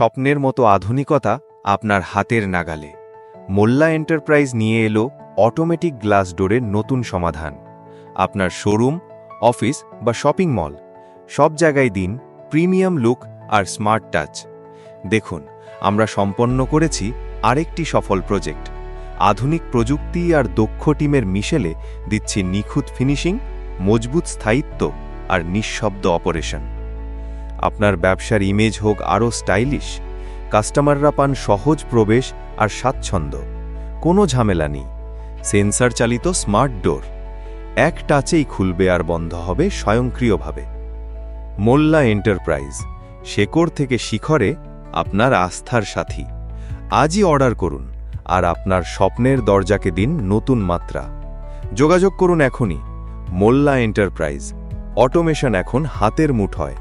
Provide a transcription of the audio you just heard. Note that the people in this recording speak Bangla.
স্বপ্নের মতো আধুনিকতা আপনার হাতের নাগালে। মোল্লা এন্টারপ্রাইজ নিয়ে এলো অটোমেটিক গ্লাস ডোরের নতুন সমাধান। আপনার শোরুম, অফিস বা শপিং মল, সব জায়গায় দিন, প্রিমিয়াম লুক আর স্মার্ট টাচ। দেখুন, আমরা সম্পন্ন করেছি আরেকটি সফল প্রজেক্ট। আধুনিক প্রযুক্তি আর দক্ষ টিমের মিশেলে দিচ্ছি নিখুঁত ফিনিশিং, মজবুত স্থায়িত্ব আর নিঃশব্দ অপারেশন। আপনার ব্যবসার ইমেজ হোক আরও স্টাইলিশ কাস্টমাররা পান সহজ প্রবেশ আর স্বাচ্ছন্দ্য। কোনো ঝামেলা নেই। সেন্সার চালিত স্মার্ট ডোর এক টাচেই খুলবে আর বন্ধ হবে স্বয়ংক্রিয়ভাবে। মোল্লা এন্টারপ্রাইজ শেকড় থেকে শিখরে আপনার আস্থার সাথী। আজই অর্ডার করুন আর আপনার স্বপ্নের দরজাকে দিন নতুন মাত্রা। যোগাযোগ করুন এখনই। মোল্লা এন্টারপ্রাইজ অটোমেশন এখন হাতের মুঠোয়।